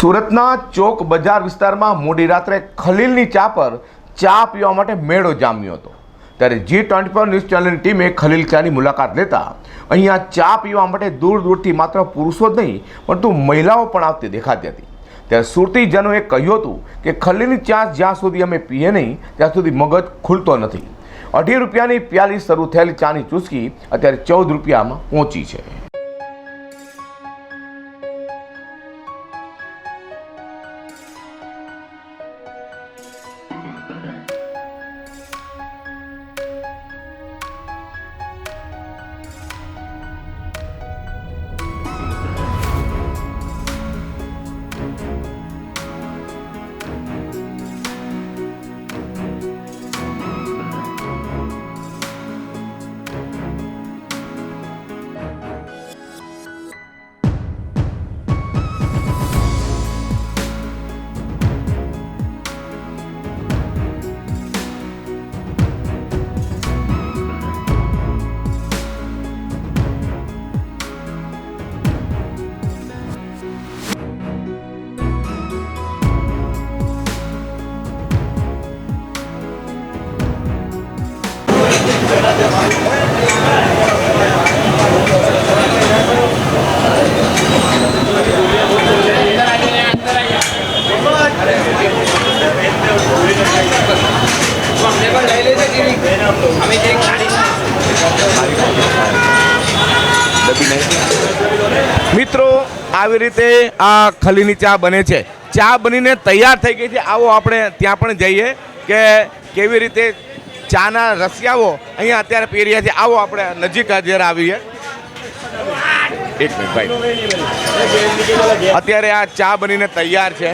સુરતના ચોક બજાર વિસ્તારમાં મોડી રાત્રે ખલીલની ચા પર ચા પીવા માટે મેળો જામ્યો હતો. ત્યારે જી ટ્વેન્ટી ફોર ન્યૂઝ ચેનલની ટીમે ખલીલ ચાની મુલાકાત લેતા અહીંયા ચા પીવા માટે દૂર દૂરથી માત્ર પુરુષો જ નહીં, પરંતુ મહિલાઓ પણ આવતી દેખાતી હતી. ત્યારે સુરતીજનોએ કહ્યું હતું કે ખલીલની ચા જ્યાં સુધી અમે પીએ નહીં, ત્યાં સુધી મગજ ખુલતો નથી. અઢી રૂપિયાની પ્યાલી શરૂ થયેલી ચાની ચૂસકી અત્યારે ચૌદ રૂપિયામાં પહોંચી છે. મિત્રો, આવી રીતે આ ખલીની ચા બને છે. ચા બનીને તૈયાર થઈ ગઈ છે. આવો આપણે ત્યાં પણ જઈએ કે કેવી રીતે ચાના રસિયાઓ અહીંયા અત્યારે પી રહ્યા છે આવો, આપણે નજીક હાજર આવીએ. એક મિનિટ, ભાઈ. અત્યારે આ ચા બનીને તૈયાર છે.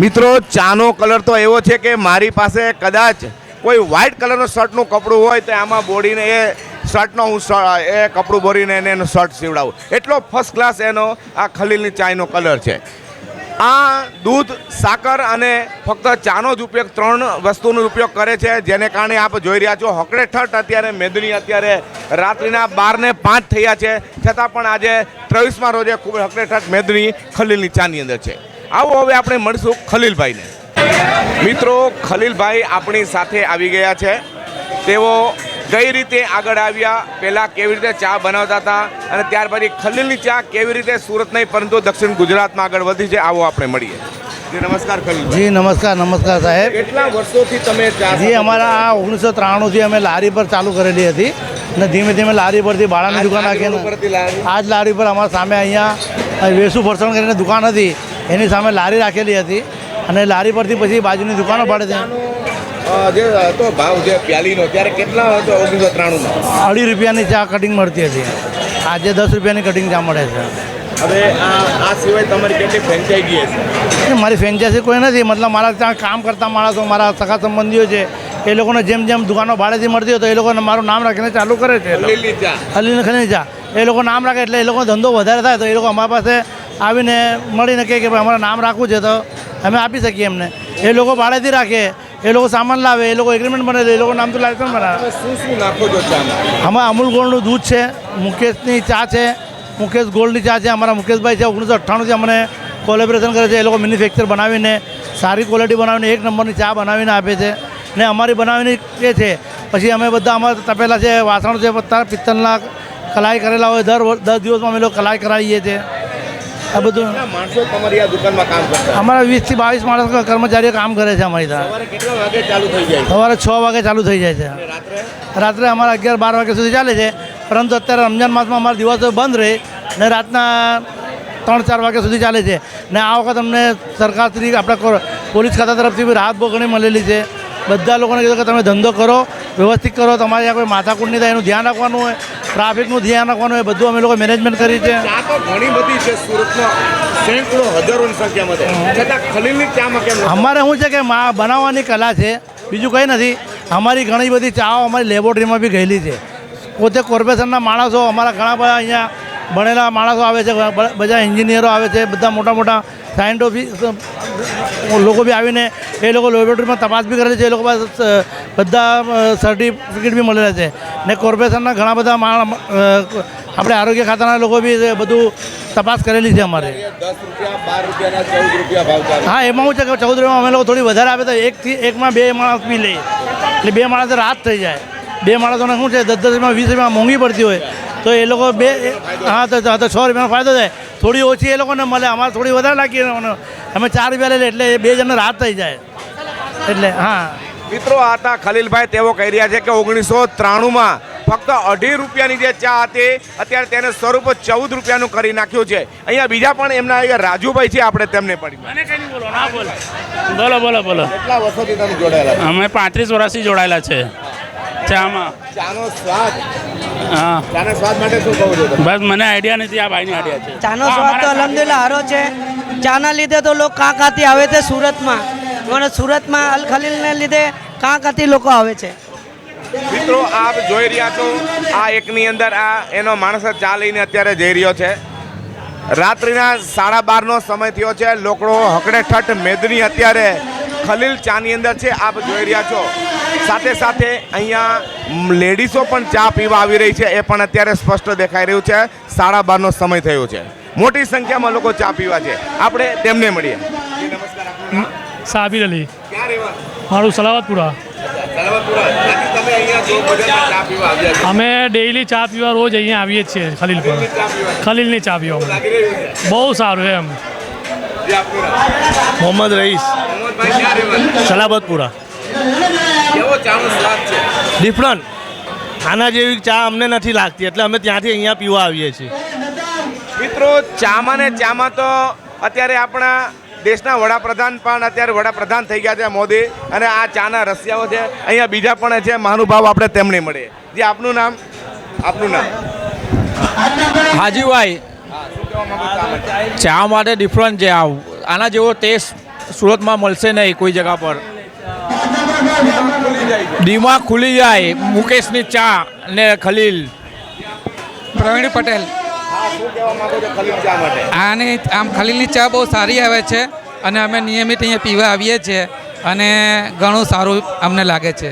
મિત્રો, ચાનો કલર તો એવો છે કે મારી પાસે કદાચ કોઈ વ્હાઇટ કલરનો શર્ટનું કપડું હોય તો આમાં બોડીને એ શર્ટનો હું એ કપડું બોરીને એને એનો શર્ટ સીવડાવું. એટલો ફર્સ્ટ ક્લાસ એનો આ ખલીલની ચાયનો કલર છે. આ દૂધ, સાકર અને ફક્ત ચાનો જ ઉપયોગ ત્રણ વસ્તુનો ઉપયોગ કરે છે, જેને કારણે આપ જોઈ રહ્યા છો, હકડે ઠઠ અત્યારે, મેદની અત્યારે રાત્રિના બારને પાંચ થયા છે. છતાં પણ આજે ત્રેવીસમાં રોજે ખૂબ હકડે ઠઠ મેદની ખલીલની ચાની અંદર છે. આવો હવે આપણે મળીશું ખલીલભાઈને. મિત્રો ખલીલભાઈ આપણી સાથે આવી ગયા છે. તેઓ કઈ રીતે આગળ આવ્યા પહેલાં કેવી રીતે ચા બનાવતા હતા અને ત્યાર પછી ખલીલની ચા કેવી રીતે સુરત નહીં પરંતુ દક્ષિણ ગુજરાતમાં આગળ વધી છે આવો આપણે મળીએ. જી નમસ્કાર ખલીલ જી નમસ્કાર નમસ્કાર સાહેબ. કેટલા વર્ષોથી તમે ચા જી અમારા આ ઓગણીસો ત્રાણુંથી અમે લારી પર ચાલુ કરેલી હતી અને ધીમે ધીમે લારી પરથી બાળાની દુકાન આજ નાખીને ઉપરથી લારી? આ લારી પર અમારા સામે અહીંયા વેસુ ફરસાણ કરીને દુકાન હતી. એની સામે લારી રાખેલી હતી અને લારી પરથી પછી બાજુની દુકાનો પડે છે. જે હતો ભાવ જે પ્યાલીનો ત્યારે કેટલા હતો ઓગણીસો ત્રાણુંમાં? અઢી રૂપિયાની ચા કટિંગ મળતી હતી. આજે દસ રૂપિયાની કટિંગ ચા મળે છે. હવે આ સિવાય તમારી કેટલી ફ્રેન્ચાઇઝી હશે મારી ફ્રેન્ચાઇઝી કોઈ નથી. મતલબ મારા ત્યાં કામ કરતા માણસો મારા સગા સંબંધીઓ છે એ લોકોને જેમ જેમ દુકાનો ભાડેથી મળતી હોય તો એ લોકોને મારું નામ રાખીને ચાલુ કરે છે. અલીની લોકો. ચા ચા. એ લોકો નામ રાખે એટલે એ લોકો ધંધો વધારે થાય તો એ લોકો અમારા પાસે આવીને મળીને કહે કે ભાઈ અમારે નામ રાખવું છે તો અમે આપી શકીએ એમને. એ લોકો ભાડેથી રાખે એ લોકો સામાન લાવે એ લોકો એગ્રીમેન્ટ બને એ લોકો નામથી લાયસન્સ બનાવે. શું શું નાખો છો આમાં અમૂલ ગોળનું દૂધ છે મુકેશની ચા છે મુકેશ ગોલ્ડની ચા છે અમારા મુકેશભાઈ છે ઓગણીસો અઠ્ઠાણુંથી અમને કોલેબરેશન કરે છે એ લોકો મેન્યુફેક્ચર બનાવીને સારી ક્વોલિટી બનાવીને એક નંબરની ચા બનાવીને આપે છે. ને અમારી બનાવીને એ છે પછી અમે બધા અમારા તપેલા છે વાસણ છે બધા પિત્તળના કલાઈ કરેલા હોય દર દસ દિવસમાં અમે લોકો કલાઈ કરાવીએ છીએ. આ બધું માણસો તમારી આ દુકાનમાં કામ કરતા? અમારા વીસથી બાવીસ માણસ કર્મચારીઓ કામ કરે છે અમારી ત્યાં. કેટલા વાગે ચાલુ થઈ જાય? સવારે છ વાગે ચાલુ થઈ જાય છે. રાત્રે? રાત્રે અમારા અગિયાર બાર વાગ્યા સુધી ચાલે છે. પરંતુ અત્યારે રમજાન માસમાં અમારા દિવસો બંધ રહે ને રાતના ત્રણ ચાર વાગ્યા સુધી ચાલે છે. ને આ વખત અમને સરકારશ્રી આપણા પોલીસ ખાતા તરફથી રાહત બહુ ઘણી મળેલી છે. બધા લોકોને કીધું કે તમે ધંધો કરો. વ્યવસ્થિત કરો. તમારે કોઈ માથાકૂટ નહીં થાય એનું ધ્યાન રાખવાનું હોય ટ્રાફિકનું ધ્યાન રાખવાનું હોય બધું અમે લોકો મેનેજમેન્ટ કરી છે. ચા તો ઘણી બધી છે સુરતમાં સેંકડો હજારોની સંખ્યામાં છતાં ખલીલની ચામાં કેમ અમારે શું છે કે મા બનાવવાની કલા છે બીજું કંઈ નથી. અમારી ઘણી બધી ચાઓ અમારી લેબોરેટરીમાં બી ગયેલી છે. પોતે કોર્પોરેશનના માણસો અમારા ઘણા બધા અહીંયા ભણેલા માણસો આવે છે બધા એન્જિનિયરો આવે છે, બધા મોટા મોટા સાયન્ટિફિક લોકો બી આવીને એ લોકો લેબોરેટરીમાં તપાસ બી કરે છે, એ લોકો પાસે બધા સર્ટિફિકેટ બી મળેલા છે. ને કોર્પોરેશનના ઘણા બધા માણ- આપણે આરોગ્ય ખાતાના લોકો બી બધું તપાસ કરેલી છે અમારે. હા, એમાં શું છે કે ચૌદ રૂપિયામાં અમે લોકો થોડી વધારે આપે તો એકથી એકમાં બે માણસ બી લઈએ એટલે બે માણસ રાત થઈ જાય. બે માણસોને શું છે, દસ દસ રૂપિયા વીસ રૂપિયા મોંઘી પડતી હોય. તો એ લોકો બે હા તો તો છ રૂપિયાનો ફાયદો થાય. થોડી ઓછી એ લોકોને મળે. અમારે થોડી વધારે લાગી અમે ચાર રૂપિયા લઈએ એટલે એ બે જણને રાહત થઈ જાય. એટલે હા. મિત્રો હતા ખલીલભાઈ. તેઓ કહી રહ્યા છે કે ઓગણીસો ત્રાણુંમાં ફક્ત અઢી રૂપિયાની જે ચા હતી અત્યારે તેને સ્વરૂપ ચૌદ રૂપિયાનું કરી નાખ્યું છે. અહીંયા બીજા પણ એમના અહીંયા રાજુભાઈ છે આપણે તેમને પડી મને કઈ નહીં બોલો ના બોલો. બોલો બોલો બોલો. કેટલા વર્ષોથી તમે જોડાયેલા અમે પાંત્રીસ વર્ષથી જોડાયેલા છે. ચામાં. ચાનો સ્વાદ. હા. ચાના સ્વાદ માટે શું કહો છો બસ મને આઈડિયા નથી આ ભાઈની આઈડિયા છે. ચાનો સ્વાદ તો અલહમદુલિલ્લાહ સારો છે. ચાના લીધે તો લોકો કાં કાંથી આવે છે સુરતમાં. અને સુરતમાં અલ ખલીલને લીધે કાં કાંથી લોકો આવે છે. મિત્રો આપ જોઈ રહ્યા છો આ એકની અંદર આ એનો માણસ ચા લઈને અત્યારે જઈ રહ્યો છે. રાત્રિના સાડા બારનો સમય થયો છે. લોકડો હકડે ઠઠ મેદની અત્યારે ખલીલ ચાની અંદર છે. આપ જોઈ રહ્યા છો. સાથે સાથે અહીંયા લેડીઝો પણ ચા પીવા આવી રહી છે એ પણ અત્યારે સ્પષ્ટ દેખાઈ રહ્યું છે. સાડા બારનો સમય થયો છે. મોટી સંખ્યામાં લોકો ચા પીવા છે. આપણે તેમને મળીએ. સાબિર અલી. મારું સલાવતપુરા. તમે અહીંયા જો બજારમાં ચા પીવા આવ્યા છો. અમે ડેઈલી ચા પીવા રોજ અહીંયા આવીએ છીએ ખલીલ પર. ખલીલની ચા પીવા બહુ સારું એમ. મોહમ્મદ રઈસ. સલાબતપુરા. ડિફરન્ટ આના જેવી ચા અમને નથી લાગતી એટલે અમે ત્યાંથી અહીંયા પીવા આવીએ છીએ. મિત્રો ચામાં ને ચામાં તો અત્યારે આપણા દેશના વડાપ્રધાન પણ અત્યારે વડાપ્રધાન થઈ ગયા છે મોદી અને આ ચાના રસિયાઓ છે અહીંયા બીજા પણ છે મહાનુભાવ આપણે તેમને મળીએ. જે આપનું નામ? આપનું નામ? હાજીભાઈ ચા માટે ડિફરન્ટ છે આવું આના જેવો ટેસ્ટ સુરતમાં મળશે નહીં કોઈ જગા પર. દિમાગ ખુલી જાય. મુકેશની ચા ને ખલીલ. પ્રવીણ પટેલ. હા શું કહેવા માંગો છો ખલીલ ચા માટે આની આમ ખલીલની ચા બહુ સારી આવે છે અને અમે નિયમિત અહીંયા પીવા આવીએ છીએ અને ઘણું સારું અમને લાગે છે.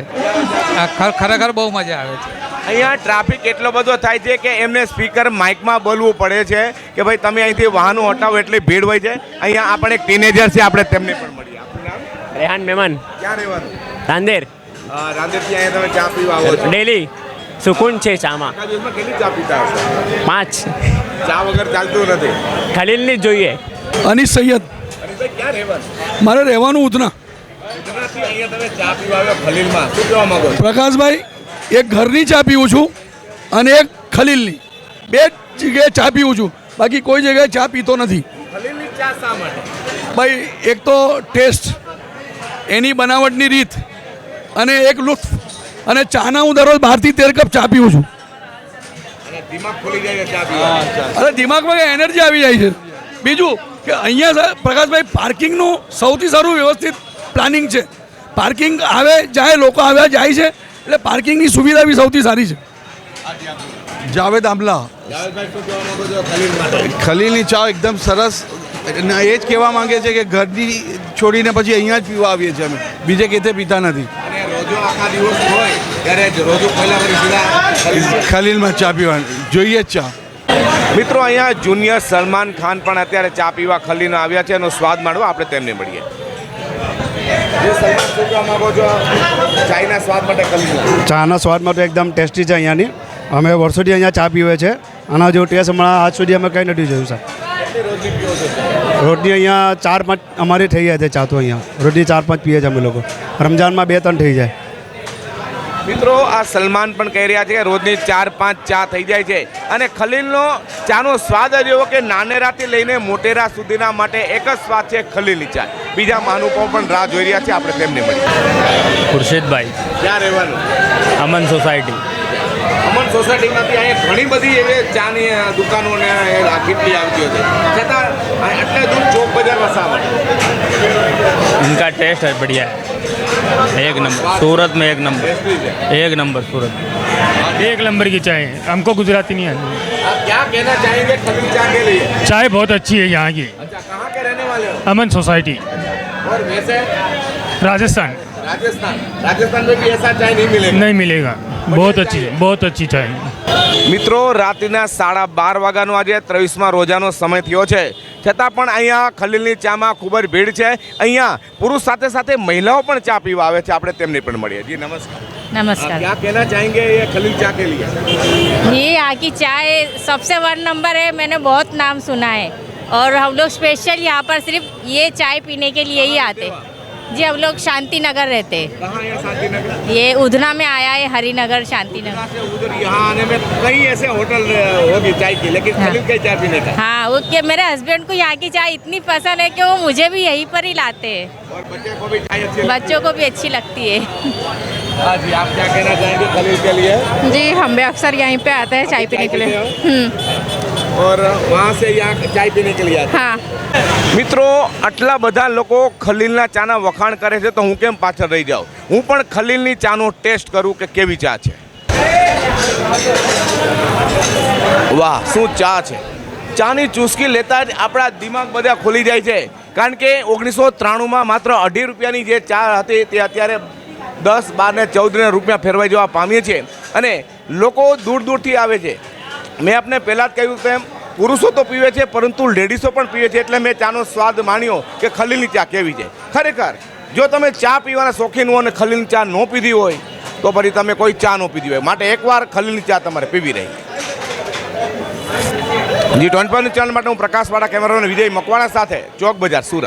ખરેખર બહુ મજા આવે છે. અહીંયા ટ્રાફિક એટલો બધો થાય છે કે એમને સ્પીકર માઇકમાં બોલવું પડે છે કે ભાઈ તમે અહીંથી વાહનો હટાવો એટલી ભીડ હોય છે. અહીંયા આપણે એક ટીનેજર છે આપણે તેમને પણ મળીએ. આપનું રેહાન મહેમાન ક્યાં રહેવાનું? રાંદેર. રાંદેરથી અહીંયા તમે ચા પીવા આવો છો. ડેલી સુકૂન છે ચામાં. કેટલી ચા પીતા હશો? પાંચ. ચા વગર ચાલતું નથી. ખલીલની જોઈએ. અનિસ સૈયદ. મારે રહેવાનું ઉધના. ગુજરાતથી અહીંયા તમે ચા પીવા આવ્યા ખલીલમાં. શું કહેવા માંગો છો? પ્રકાશભાઈ એક ઘરની ચા પીવું છું અને એક ખલીલની. બે જગ્યાએ ચા પીવું છું. બાકી કોઈ જગ્યાએ ચા પીતો નથી. ભાઈ એક તો ટેસ્ટ. એની બનાવટની રીત. અને એક લુત્ફ. અને ચાના હું દરરોજ બારથી તેર કપ ચા પીઉં છું. દિમાગ ખુલી જાય છે ચા પીવા. અરે દિમાગમાં એનર્જી આવી જાય છે. બીજું કે અહીંયા પ્રકાશભાઈ પાર્કિંગનું સૌથી સારું વ્યવસ્થિત પ્લાનિંગ છે. પાર્કિંગ આવે જાય લોકો આવ્યા જાય છે. એટલે પાર્કિંગની સુવિધા બી સૌથી સારી છે. જાવેદ આમલા ખલીલની ચા એકદમ સરસ. એ જ કહેવા માંગે છે કે ઘરની છોડીને પછી અહીંયા જ પીવા આવીએ છીએ અમે. બીજે કેતે પીતા નથી. રોજો આખા દિવસ હોય ત્યારે જ રોજો પહેલા વળી સીધા ખલીલમાં ચા પીવાની. જોઈએ જ ચા. મિત્રો અહીંયા જુનિયર સલમાન ખાન પણ અત્યારે ચા પીવા ખલીને આવ્યા છે. એનો સ્વાદ માણવા આપણે તેમને મળીએ. જે સલમાન શું કહેવા માંગો છો ચાયના સ્વાદ માટે ખલીનો ચાના સ્વાદમાં તો એકદમ ટેસ્ટી છે અહીંયાની. અમે વર્ષોથી અહીંયા ચા પીવે છે. આના જેવો ટેસ્ટ હમણાં આજ સુધી અમે કંઈ નથી જોયું સર રોટલી અહીંયા ચાર પાંચ અમારી થઈ જાય છે ચાતો અહીંયા. રોટલી ચાર પાંચ પીએ છીએ અમે લોકો. રમજાનમાં બે ત્રણ થઈ જાય. મિત્રો આ સલમાન પણ કહી રહ્યા છે કે રોજની ચાર પાંચ ચા થઈ જાય છે. અને ખલીલનો ચાનો સ્વાદ જ એવો કે નાનેરાથી લઈને મોટેરા સુધીના માટે એક જ સ્વાદ છે ખલીલની ચા. બીજા મહાનુભાવો પણ રાહ જોઈ રહ્યા છે આપણે તેમને મળીએ. ખુરશીદભાઈ ક્યાં રહેવાનું? અમન સોસાયટી. અમન સોસાયટીમાંથી અહીંયા ઘણી બધી એવી ચાની અ, દુકાનો ને એ કેટલી આવતી હતી છતાં આ આટલે દૂર ચોક બજારમાં શા માટે इनका टेस्ट है बढ़िया है एक नंबर सूरत में एक नंबर ટેસ્ટી છે एक नंबर सूरत में एक नंबर की चाय है हमको गुजराती नहीं आती आप क्या कहना चाहेंगे खलील चा के लिए चाय बहुत अच्छी है यहाँ की अच्छा कहाँ के रहने वाले हो अमन सोसाइटी और वैसे राजस्थान राजस्थान राजस्थान में भी ऐसा चाय नहीं मिलेगा नहीं मिलेगा बहुत अच्छी बहुत अच्छी चाय મિત્રો રાત્રિના સાડા બાર વાગ્યાનો આજે ત્રેવીસમાં રોજાનો સમય થયો છે છતાં પણ અહીંયા ખલીલની ચામાં ખૂબ જ ભીડ છે અહીંયા પુરુષ સાથે સાથે મહિલાઓ પણ ચા પીવા આવે છે આપણે તેમને પણ મળીએ જી નમસ્કાર नमस्कार क्या कहना चाहेंगे ये खलील चा के लिए ये यहाँ की चाय सबसे वन नंबर है मैंने बहुत नाम सुना है और हम लोग स्पेशल यहाँ पर सिर्फ ये चाय पीने के लिए ही आते जी हम लोग शांति नगर रहते हैं। है ये उधना में आया है हरिनगर शांति नगर से उधर यहाँ आने में कई ऐसे होटल होगी चाय की लेकिन हाँ। का चाय पीने का। हाँ वो कि मेरे हस्बैंड को यहाँ की चाय इतनी पसंद है कि वो मुझे भी यहीं पर ही लाते हैं। और बच्चे को भी चाय अच्छी बच्चों को भी अच्छी लगती है। है हाँ जी आप क्या कहना चाहेंगे खलील के लिए? जी हम भी अक्सर यहीं पे आते हैं चाय पीने के लिए। और वहाँ से यहाँ चाय पीने के लिए आते हाँ મિત્રો આટલા બધા લોકો ખલીલના ચાના વખાણ કરે છે તો હું કેમ પાછળ રહી જાઉં હું પણ ખલીલની ચાનો ટેસ્ટ કરું કે કેવી ચા છે વાહ શું ચા છે ચાની ચુસ્કી લેતા જ આપણા દિમાગ બધા ખુલી જાય છે કારણ કે ઓગણીસો ત્રાણુંમાં માત્ર અઢી રૂપિયાની જે ચા હતી તે અત્યારે દસ બાર ને ચૌદ ને રૂપિયા ફેરવાઈ જવા પામીએ છીએ અને લોકો દૂર દૂરથી આવે છે મેં આપને પહેલાં જ કહ્યું તેમ પુરુષો તો પીવે છે, પરંતુ લેડીઝો પણ પીવે છે. એટલે મેં ચાનો સ્વાદ માણ્યો કે ખલીલની ચા કેવી છે. ખરેખર, જો તમે ચા પીવાના શોખીન હો અને ખલીલની ચા ન પીધી હોય, તો પછી તમે કોઈ ચા ન પીધી હોય. માટે એકવાર ખલીલની ચા તમારે પીવી રહી. જી ટ્વેન્ટી ચેનલ માટે હું પ્રકાશવાળા કેમેરામેન વિજય મકવાણા સાથે ચોક બજાર સુરત.